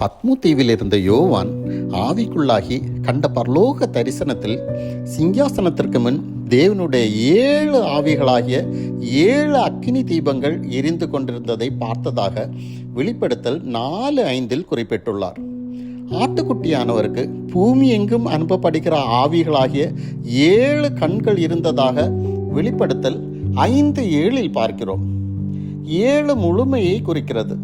பத்முதீவியில் இருந்த யோவான் ஆவிக்குள்ளாகி கண்ட பரலோக தரிசனத்தில் சிங்காசனத்திற்கு முன் தேவனுடைய ஏழு ஆவிகளாகிய ஏழு அக்கினி தீபங்கள் எரிந்து கொண்டிருந்ததை பார்த்ததாக வெளிப்படுத்தல் நாலு ஐந்தில் குறிப்பிட்டுள்ளார். ஆட்டுக்குட்டியானவருக்கு பூமி எங்கும் அனுப்பப்படுகிற ஆவிகளாகிய ஏழு கண்கள் இருந்ததாக வெளிப்படுத்தல் ஐந்து ஏழில் பார்க்கிறோம். ஏழு முழுமையை குறிக்கிறது.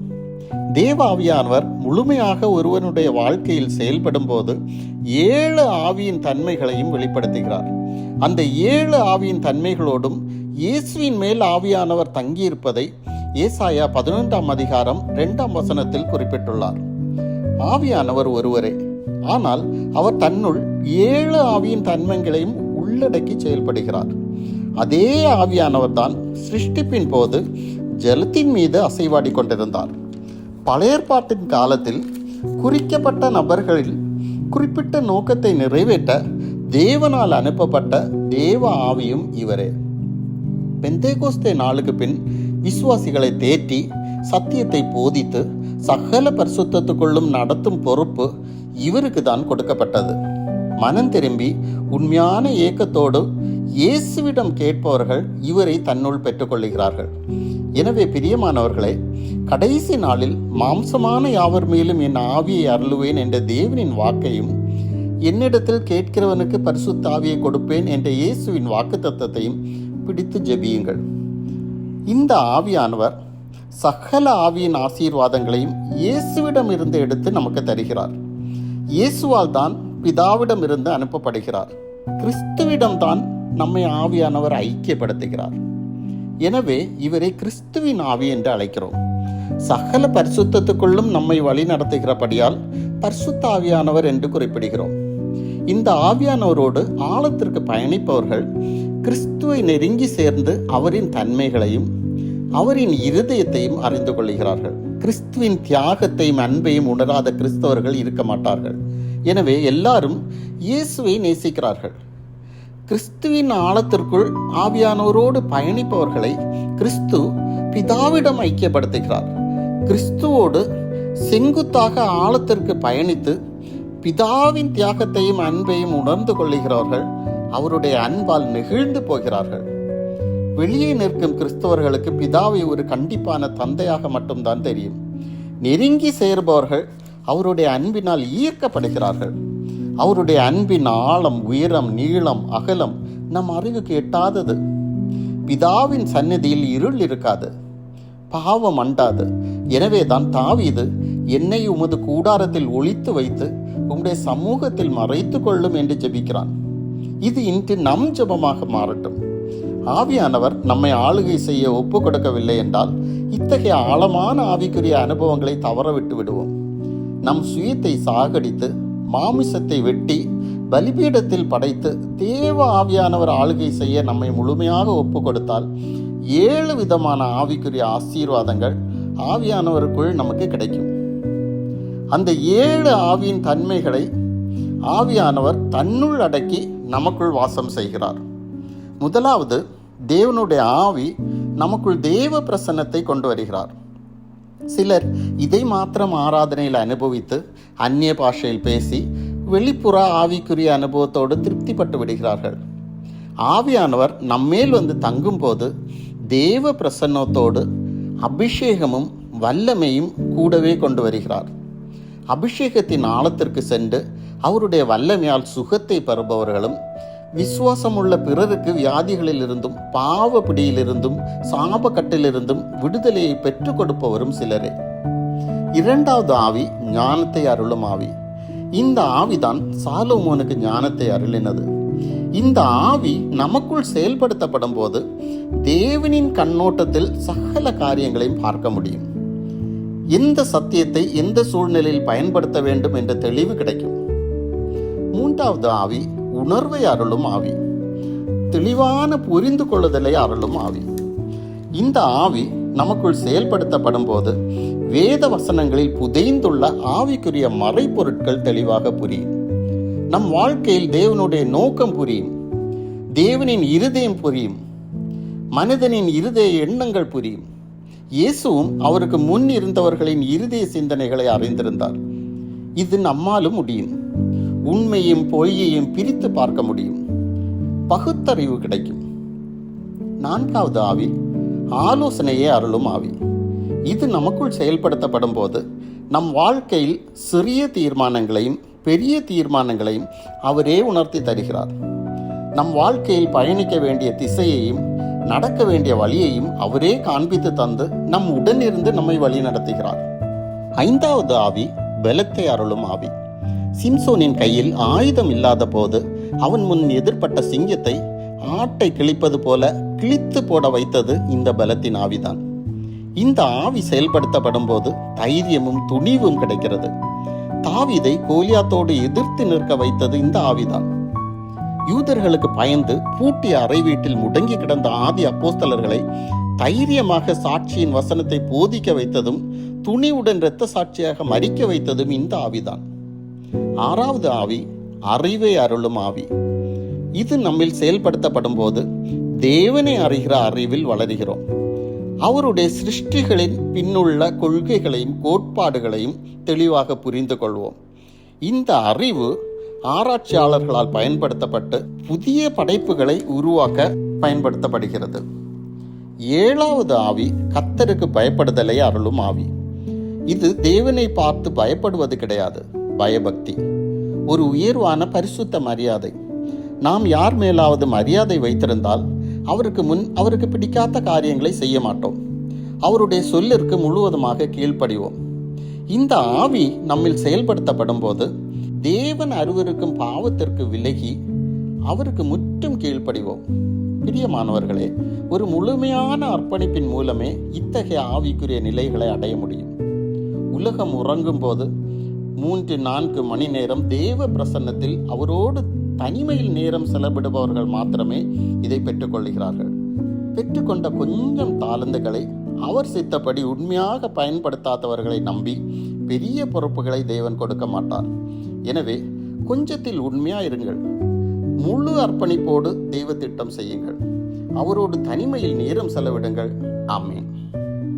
தேவ ஆவியானவர் முழுமையாக ஒருவனுடைய வாழ்க்கையில் செயல்படும் போது ஏழு ஆவியின் தன்மைகளையும் வெளிப்படுத்துகிறார். அந்த ஏழு ஆவியின் தன்மைகளோடும் இயேசுவின் மேல் ஆவியானவர் தங்கியிருப்பதை ஏசாயா பதினொன்றாம் அதிகாரம் இரண்டாம் வசனத்தில் குறிப்பிட்டுள்ளார். ஆவியானவர் ஒருவரே ஆனால் அவர் தன்னுள் ஏழு ஆவியின் தன்மைகளையும் உள்ளடக்கி செயல்படுகிறார். அதே ஆவியானவர் தான் சிருஷ்டிப்பின் போது ஜலத்தின் மீது அசைவாடி கொண்டிருந்தார். பழையற்பாட்டின் காலத்தில் குறிக்கப்பட்ட நபர்களில் குறிப்பிட்ட நோக்கத்தை நிறைவேற்ற தேவனால் அனுப்பப்பட்ட தேவ ஆவியும் இவரே. பெந்தேகோஸ்தே நாளுக்கு பின் விசுவாசிகளை தேற்றி சத்தியத்தை போதித்து சகல பரிசுத்தத்துக்குள்ளும் நடத்தும் பொறுப்பு இவருக்கு தான் கொடுக்கப்பட்டது. மனம் திரும்பி உண்மையான ஏக்கத்தோடு இயேசுவிடம் கேட்பவர்கள் இவரை தன்னுள் பெற்றுக்கொள்கிறார்கள் எனவே பிரியமானவர்களே கடைசி நாளில் மாம்சமான யாவர் மேலும் என் ஆவியை அருளுவேன் என்ற தேவனின் வாக்கையும் என்னிடத்தில் கேட்கிறவனுக்கு பரிசுத்த ஆவியை கொடுப்பேன் என்ற இயேசுவின் வாக்கு தத்தத்தையும் பிடித்து ஜெபியுங்கள். இந்த ஆவியானவர் சகல ஆவியின் ஆசீர்வாதங்களையும் இயேசுவிடம் இருந்து எடுத்து நமக்கு தருகிறார். இயேசுவால் தான் பிதாவிடம் இருந்து அனுப்பப்படுகிறார். கிறிஸ்துவிடம் தான் நம்மை ஆவியானவர் ஐக்கியப்படுத்துகிறார். எனவே இவரை கிறிஸ்துவின் ஆவி என்று அழைக்கிறோம். சகல பரிசுத்தத்துக்குள்ளும் நம்மை வழி நடத்துகிறபடியால் பரிசுத்த ஆவியானவர் என்று குறிப்பிடுகிறோம். இந்த ஆவியானவரோடு ஆழத்திற்கு பயணிப்பவர்கள் கிறிஸ்துவை நெருங்கி சேர்ந்து அவரின் தன்மைகளையும் அவரின் இருதயத்தையும் அறிந்து கொள்கிறார்கள் கிறிஸ்துவின் தியாகத்தையும் அன்பையும் உணராத கிறிஸ்தவர்கள் இருக்க மாட்டார்கள். எனவே எல்லாரும் இயேசுவை நேசிக்கிறார்கள். கிறிஸ்துவின் ஆழத்திற்குள் ஆவியானவரோடு பயணிப்பவர்களை கிறிஸ்து பிதாவிடம் ஐக்கியப்படுத்துகிறார். கிறிஸ்துவோடு செங்குத்தாக ஆழத்திற்கு பயணித்து பிதாவின் தியாகத்தையும் அன்பையும் உணர்ந்து கொள்ளுகிறவர்கள் அவருடைய அன்பால் நெகிழ்ந்து போகிறார்கள். வெளியே நிற்கும் கிறிஸ்தவர்களுக்கு பிதாவை ஒரு கண்டிப்பான தந்தையாக மட்டும்தான் தெரியும். நெருங்கி சேர்பவர்கள் அவருடைய அன்பினால் ஈர்க்கப்படுகிறார்கள். அவருடைய அன்பின் ஆழம் உயரம் நீளம் அகலம் நம் அறிவுக்கு எட்டாதது பிதாவின் சந்நிதியில் இருள் இருக்காது. பாவம் அண்டாது. எனவே தான் தாவீது என்னை உமது கூடாரத்தில் ஒழித்து வைத்து உம்முடைய சமூகத்தில் மறைத்து கொள்ளும் என்று ஜெபிக்கிறான். இது இன்று நம் ஜெபமாக மாறட்டும். ஆவியானவர் நம்மை ஆளுகை செய்ய ஒப்பு கொடுக்கவில்லை என்றால் இத்தகைய ஆழமான ஆவிக்குரிய அனுபவங்களை தவற விட்டு விடுவோம் நம் சுயத்தை சாகடித்து மாமிசத்தை வெட்டி பலிபீடத்தில் படைத்து தேவ ஆவியானவர் ஆளுகை செய்ய நம்மை முழுமையாக ஒப்பு கொடுத்தால் ஏழு விதமான ஆவிக்குரிய ஆசீர்வாதங்கள் ஆவியானவருக்குள் நமக்கு கிடைக்கும். அந்த ஏழு ஆவியின் தன்மைகளை ஆவியானவர் தன்னுள் அடக்கி நமக்குள் வாசம் செய்கிறார். முதலாவது தேவனுடைய ஆவி நமக்குள் தேவ பிரசன்னத்தை கொண்டு வருகிறார். சிலர் இதை மாத்திரம் ஆராதனையில் அனுபவித்து அந்நிய பாஷையில் பேசி வெளிப்புற ஆவிக்குரிய அனுபவத்தோடு திருப்திப்பட்டு விடுகிறார்கள். ஆவியானவர் நம்மேல் வந்து தங்கும்போது தேவ பிரசன்னத்தோடு அபிஷேகமும் வல்லமையும் கூடவே கொண்டு வருகிறார். அபிஷேகத்தின் ஆழத்திற்கு சென்று அவருடைய வல்லமையால் சுகத்தை பெறுபவர்களும் விசுவாசமுள்ள பிறருக்கு வியாதிகளில் இருந்தும் பாவ பிடியிலிருந்தும் சாபக்கட்டிலிருந்தும் விடுதலையை பெற்றுக் கொடுப்பவரும் சிலரே. இரண்டாவது ஆவி ஞானத்தை அருளும் ஆவி. இந்த ஆவிதான் சாலோமோனுக்கு ஞானத்தை அருளினது. இந்த ஆவி நமக்குள் செயல்படுத்தப்படும் போது தேவனின் கண்ணோட்டத்தில் சகல காரியங்களையும் பார்க்க முடியும். எந்த சத்தியத்தை எந்த சூழ்நிலையில் பயன்படுத்த வேண்டும் என்ற தெளிவு கிடைக்கும். மூன்றாவது ஆவி உணர்வை அருளும் ஆவி. தெளிவான புரிந்து கொள்ளுதலை அருளும் ஆவி. இந்த ஆவி நமக்குள் செயல்படுத்தப்படும் போது வேத வசனங்களில் புதைந்துள்ள ஆவிக்குரிய மறைப்பொருட்கள் தெளிவாக புரியும். நம் வாழ்க்கையில் தேவனுடைய நோக்கம் புரியும். தேவனின் இருதயம் புரியும். மனிதனின் இருதய எண்ணங்கள் புரியும். இயேசுவும் அவருக்கு முன் இருந்தவர்களின் இருதய சிந்தனைகளை அறிந்திருந்தார். இது நம்மாலும் முடியும். உண்மையும் பொய்யையும் பிரித்து பார்க்க முடியும். பகுத்தறிவு கிடைக்கும். நான்காவது ஆவி ஆலோசனையே அருளும் ஆவி. இது நமக்குள் செயல்படுத்தப்படும் போது நம் வாழ்க்கையில் சிறிய தீர்மானங்களையும் பெரிய தீர்மானங்களையும் அவரே உணர்த்தி தருகிறார். நம் வாழ்க்கையில் பயணிக்க வேண்டிய திசையையும் நடக்க வேண்டிய வழியையும் அவரே காண்பித்து தந்து நம் உடனிருந்து நம்மை வழி நடத்துகிறார் ஐந்தாவது ஆவி பலத்தை அருளும் ஆவி. சிம்சோனின் கையில் ஆயுதம் இல்லாத போது அவன் முன் எதிர்ப்பட்ட சிங்கத்தை ஆட்டை கிழிப்பது போல கிழித்து போட வைத்தது இந்த பலத்தின் ஆவிதான். இந்த ஆவி செயல்படுத்தப்படும் போது தைரியமும் துணிவும் கிடைக்கிறது. தாவிதை கோலியாத்தோடு எதிர்த்து நிற்க வைத்தது இந்த ஆவிதான். யூதர்களுக்கு பயந்து பூட்டிய அறை வீட்டில் முடங்கி கிடந்த ஆதி அப்போஸ்தலர்களை தைரியமாக சாட்சியின் வசனத்தை போதிக்க வைத்ததும் துணிவுடன் இரத்த சாட்சியாக மறிக்க வைத்ததும் இந்த ஆவிதான். ஆறாவது ஆவி அறிவை அருளும் ஆவி. இது நம்மில் செயல்படுத்தப்படும் போது தேவனை அறிகிற அறிவில் வளர்கிறோம். அவருடைய சிருஷ்டிகளின் பின்னுள்ள கொள்கைகளையும் கோட்பாடுகளையும் தெளிவாக புரிந்து கொள்வோம். இந்த அறிவு ஆராய்ச்சியாளர்களால் பயன்படுத்தப்பட்டு புதிய படைப்புகளை உருவாக்க பயன்படுத்தப்படுகிறது. ஏழாவது ஆவி கத்தருக்கு பயப்படுதலை அருளும் ஆவி. இது தேவனை பார்த்து பயப்படுவது கிடையாது. பயபக்தி. ஒரு உயர்வான பரிசுத்த மரியாதை. நாம் யார் மேலாவது மரியாதை வைத்திருந்தால் அவருக்கு முன் அவருக்கு பிடிக்காத காரியங்களை செய்ய மாட்டோம். அவருடைய சொல்லிற்கு முழுவதுமாக கீழ்ப்படிவோம். இந்த ஆவி நம்மில் செயல்படுத்தப்படும் போது தேவன் அருவருக்கும் பாவத்திற்கு விலகி அவருக்கு முற்றும் கீழ்ப்படிவோம். பிரியமானவர்களே ஒரு முழுமையான அர்ப்பணிப்பின் மூலமே இத்தகைய ஆவிக்குரிய நிலைகளை அடைய முடியும். உலகம் உறங்கும் போது மூன்று நான்கு மணி நேரம் தேவ பிரசன்னத்தில் அவரோடு தனிமையில் நேரம் செலவிடுபவர்கள் மாத்திரமே இதை பெற்றுக்கொள்கிறார்கள் பெற்றுக்கொண்ட கொஞ்சம் தாளந்துகளை அவர் சித்தப்படி உண்மையாக பயன்படுத்தாதவர்களை நம்பி பெரிய பொறுப்புகளை தேவன் கொடுக்க மாட்டார். எனவே கொஞ்சத்தில் உண்மையா இருங்கள். முழு அர்ப்பணிப்போடு தெய்வ திட்டம் செய்யுங்கள். அவரோடு தனிமையில் நேரம் செலவிடுங்கள். ஆமேன்.